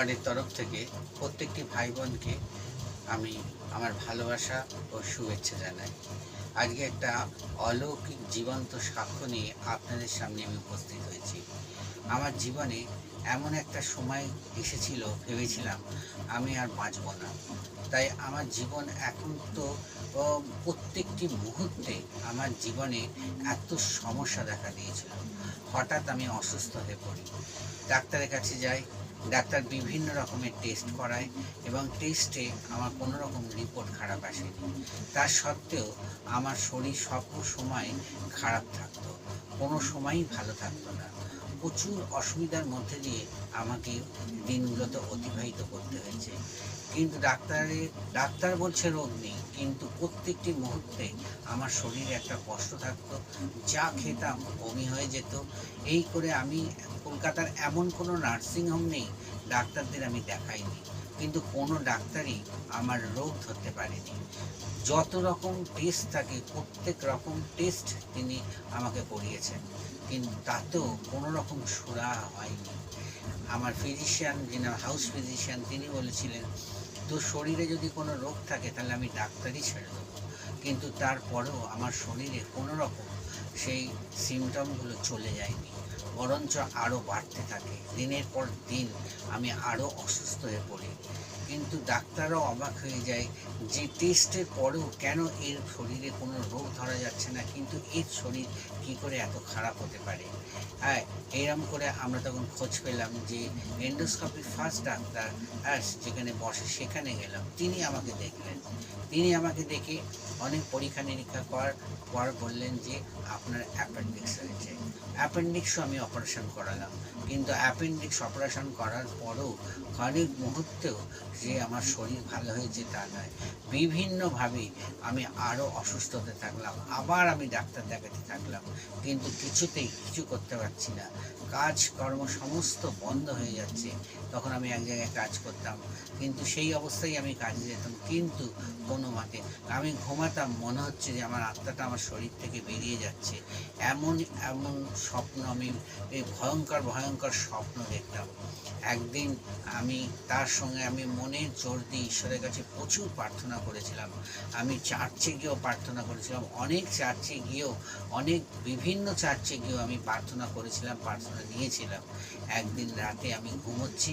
ওয়ার্ডের তরফ থেকে প্রত্যেকটি ভাই বোনকে আমি আমার ভালোবাসা ও শুভেচ্ছা জানাই। আজকে একটা অলৌকিক জীবন্ত সাক্ষ্য নিয়ে আপনাদের সামনে আমি উপস্থিত হয়েছি। আমার জীবনে এমন একটা সময় এসেছিল, ভেবেছিলাম আমি আর বাঁচব না। তাই আমার জীবন এখন তো প্রত্যেকটি মুহূর্তে আমার জীবনে এত সমস্যা দেখা দিয়েছিল। হঠাৎ আমি অসুস্থ হয়ে পড়ি। ডাক্তারের কাছে যাই ডাক্তার বিভিন্ন রকমের টেস্ট করায় এবং টেস্টে আমার কোনো রকম রিপোর্ট খারাপ আসেনি। তার সত্ত্বেও আমার শরীর সব সময় খারাপ থাকতো, কোনো সময়ই ভালো থাকতো না। প্রচুর অসুবিধার মধ্যে দিয়ে আমাকে দিনগুলোতে অতিবাহিত করতে হয়েছে। কিন্তু ডাক্তারের ডাক্তার বলছে রোগ নেই, কিন্তু প্রত্যেকটি মুহূর্তে আমার শরীরে একটা কষ্ট থাকতো, যা খেতাম বমি হয়ে যেত। এই করে আমি কলকাতার এমন কোনো নার্সিংহোম নেই, ডাক্তারদের আমি দেখাইনি। কিন্তু কোনো ডাক্তারই আমার রোগ ধরতে পারেনি। যত রকম টেস্ট থাকে, প্রত্যেক রকম টেস্ট তিনি আমাকে করিয়েছেন। কিন্তু তাতেও কোনো রকম সুরা হয়নি। আমার ফিজিশিয়ান যিনি হাউস ফিজিশিয়ান তিনি বলেছিলেন তো শরীরে যদি কোনো রোগ থাকে, তাহলে আমি ডাক্তারই ছেড়ে দেবো। কিন্তু তারপরেও আমার শরীরে কোনো রকম সেই সিমটমগুলো চলে যায়নি। বরঞ্চ আরও বাড়তে থাকে। দিনের পর দিন আমি আরও অসুস্থ হয়ে পড়ি। কিন্তু ডাক্তারও অবাক হয়ে যায় যে টেস্টের পরেও কেন এর শরীরে কোনো রোগ ধরা যাচ্ছে না, কিন্তু এর শরীর কি করে এত খারাপ হতে পারে? হ্যাঁ এরম করে আমরা তখন খোঁজ পেলাম যে এন্ডোস্কোপি ফার্স্ট ডাক্তার হ্যাঁ যেখানে বসে সেখানে গেলাম। তিনি আমাকে দেখলেন। তিনি আমাকে দেখে অনেক পরীক্ষা নিরীক্ষা করার পর বললেন যে আপনার অ্যাপেন্ডিক্স হয়েছে অ্যাপেন্ডিক্সও আমি অপারেশন করালাম। কিন্তু অ্যাপেন্ডিক্স অপারেশন করার পরও খানিক মুহূর্তেও যে আমার শরীর ভালো হয়েছে তা নয় বিভিন্নভাবে আমি আরও অসুস্থ হতে থাকলাম, আবার আমি ডাক্তার দেখাতে থাকলাম, কিন্তু কিছুতেই কিছু করতে পারছি না। কাজ, কর্ম সমস্ত বন্ধ হয়ে যাচ্ছে। তখন আমি এক জায়গায় কাজ করতাম। কিন্তু সেই অবস্থায় আমি কাজে যেতাম। কিন্তু কোনো মতে আমি ঘুমাতাম, মনে হচ্ছে যে আমার আত্মাটা আমার শরীর থেকে বেরিয়ে যাচ্ছে। এমন এমন স্বপ্ন আমি ভয়ঙ্কর ভয়ঙ্কর স্বপ্ন দেখতাম। একদিন আমি, তার সঙ্গে আমি মনের জোর দিয়ে ঈশ্বরের কাছে প্রচুর প্রার্থনা করেছিলাম। আমি চার্চে গিয়েও প্রার্থনা করেছিলাম। অনেক চার্চে গিয়েও, অনেক বিভিন্ন চার্চে গিয়েও আমি প্রার্থনা করেছিলাম, প্রার্থনা নিয়েছিলাম একদিন রাতে আমি ঘুমোচ্ছি,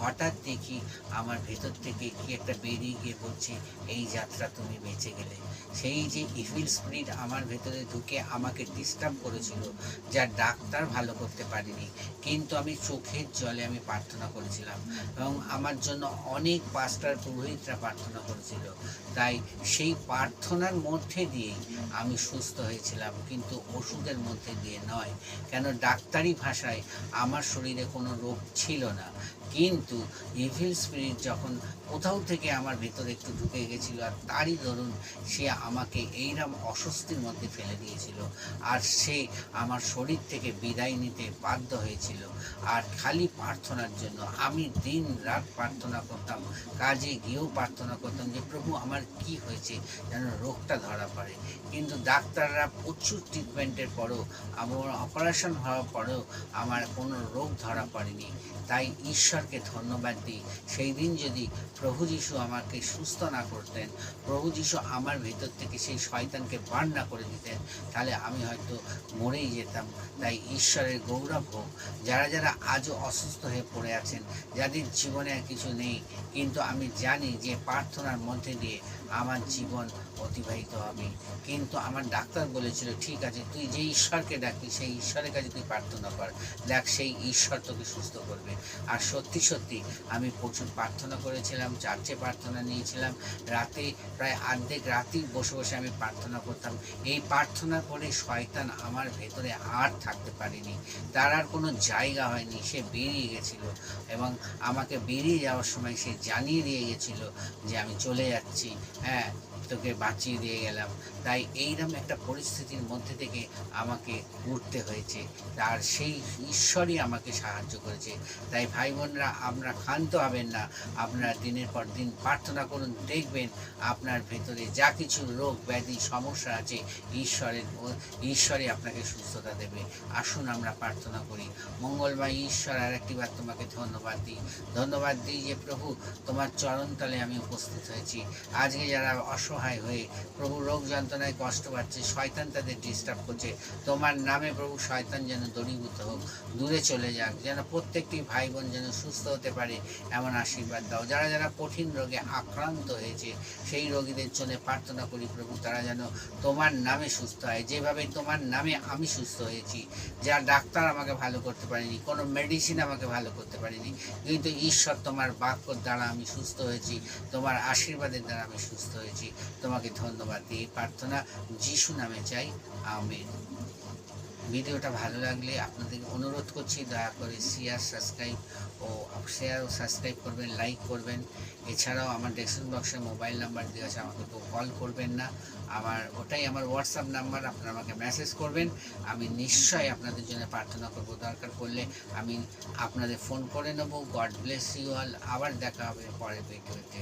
হঠাৎ দেখি আমার ভেতর থেকে কি একটা বেরিয়ে গিয়ে বলছে, এই যাত্রা তুমি বেঁচে গেলে। সেই যে ইভিল স্পিরিট আমার ভেতরে ঢুকে আমাকে ডিস্টার্ব করেছিল, যা ডাক্তার ভালো করতে পারেনি। কিন্তু আমি চোখের জলে আমি প্রার্থনা করেছিলাম এবং আমার জন্য অনেক পাস্টার পুরোহিতরা প্রার্থনা করেছিল। তাই সেই প্রার্থনার মধ্যে দিয়েই আমি সুস্থ হয়েছিলাম, কিন্তু ওষুধের মধ্যে দিয়ে নয়। কেন? ডাক্তারি ভাষায় আমার শরীরে কোনো রোগ ছিল না। কিন্তু ইভিল স্পিরিট যখন কোথাও থেকে আমার ভেতরে একটু ঢুকে গেছিল, আর তারই দরুন সে আমাকে এইরকম অস্বস্তির মধ্যে ফেলে দিয়েছিল, আর সে আমার শরীর থেকে বিদায় নিতে বাধ্য হয়েছিল। আর খালি প্রার্থনার জন্য আমি দিন রাত প্রার্থনা করতাম, কাজে গিয়েও প্রার্থনা করতাম যে, প্রভু, আমার কি হয়েছে যেন রোগটা ধরা পড়ে? কিন্তু ডাক্তাররা প্রচুর ট্রিটমেন্টের পরেও আমার অপারেশন হওয়ার পরেও আমার কোনো রোগ ধরা পড়েনি। তাই ঈশ্বরকে ধন্যবাদ দিই। সেই দিন যদি প্রভু যিশু আমাকে সুস্থ না করতেন, প্রভু যিশু আমার ভেতর থেকে সেই শয়তানকে বার না করে দিতেন, তাহলে আমি হয়তো মরেই যেতাম। তাই ঈশ্বরের গৌরব হোক। যারা যারা আজও অসুস্থ হয়ে পড়ে আছেন, যাদের জীবনে আর কিছু নেই, কিন্তু আমি জানি যে প্রার্থনার মধ্যে দিয়ে আমার জীবন অতিবাহিত হবে। কিন্তু আমার ডাক্তার বলেছিল, ঠিক আছে, তুই যে ঈশ্বরকে ডাকি সেই ঈশ্বরের কাছে তুই প্রার্থনা কর। দেখ, সেই ঈশ্বর তোকে সুস্থ করবে। আর সত্যি সত্যি, আমি প্রচুর প্রার্থনা করেছিলাম, চার্চে প্রার্থনা নিয়েছিলাম। রাতে প্রায় অর্ধেক রাতেই বসে বসে আমি প্রার্থনা করতাম। এই প্রার্থনা করে শয়তান আমার ভেতরে আর থাকতে পারেনি। তার আর কোনো জায়গা হয়নি, সে বেরিয়ে গেছিল এবং আমাকে বেরিয়ে যাওয়ার সময় সে জানিয়ে দিয়ে গেছিল যে আমি চলে যাচ্ছি। হ্যাঁ তোকে বাঁচিয়ে দিয়ে গেলাম। তাই এইরকম একটা পরিস্থিতির মধ্যে থেকে আমাকে উঠতে হয়েছে। আর সেই ঈশ্বরই আমাকে সাহায্য করেছে। তাই ভাই বোনরা আমরা ক্ষান্ত হবেন না। আপনারা দিনের পর দিন প্রার্থনা করুন, দেখবেন আপনার ভেতরে যা কিছু রোগ, ব্যাধি, সমস্যা আছে, ঈশ্বরের ঈশ্বরই আপনাকে সুস্থতা দেবে। আসুন আমরা প্রার্থনা করি। মঙ্গলময় ঈশ্বর আর একটিবার তোমাকে ধন্যবাদ দিই। ধন্যবাদ দিই যে প্রভু, তোমার চরণতলে আমি উপস্থিত হয়েছি। আজকে যারা অসহায় হয়ে প্রভু রোগ যন্ত্রণায় কষ্ট পাচ্ছে, শয়তান তাদের ডিস্টার্ব করছে। তোমার নামে প্রভু শয়তান যেন দূরীভূত হোক, দূরে চলে যাক, যেন প্রত্যেকটি ভাই বোন যেন সুস্থ হতে পারে এমন আশীর্বাদ দাও। যারা যারা কঠিন রোগে আক্রান্ত হয়েছে, সেই রোগীদের জন্য প্রার্থনা করি প্রভু, তারা যেন তোমার নামে সুস্থ হয়। যেভাবে তোমার নামে আমি সুস্থ হয়েছি, যা ডাক্তার আমাকে ভালো করতে পারেনি, কোনো মেডিসিন আমাকে ভালো করতে পারেনি, কিন্তু ঈশ্বর তোমার বাক্যর দ্বারা আমি সুস্থ হয়েছি, তোমার আশীর্বাদের দ্বারা আমি সুস্থ হয়েছি। তোমাকে ধন্যবাদ দিয়ে প্রার্থনা যিশু নামে চাই। আমেন। ভিডিওটা ভালো লাগলে আপনাদের অনুরোধ করছি, দয়া করে শেয়ার সাবস্ক্রাইব ও শেয়ার ও সাবস্ক্রাইব করবেন লাইক করবেন। এছাড়াও আমার ডেসক্রিপশন বক্সে মোবাইল নাম্বার দেওয়া আছে, আমাকে কেউ কল করবেন না। আমার, ওটাই আমার হোয়াটসঅ্যাপ নাম্বার আপনারা আমাকে মেসেজ করবেন। আমি নিশ্চয়ই আপনাদের জন্য প্রার্থনা করব। দরকার পড়লে আমি আপনাদের ফোন করে নেব। গড ব্লেস ইউ অল আবার দেখা হবে পরের ভিডিওতে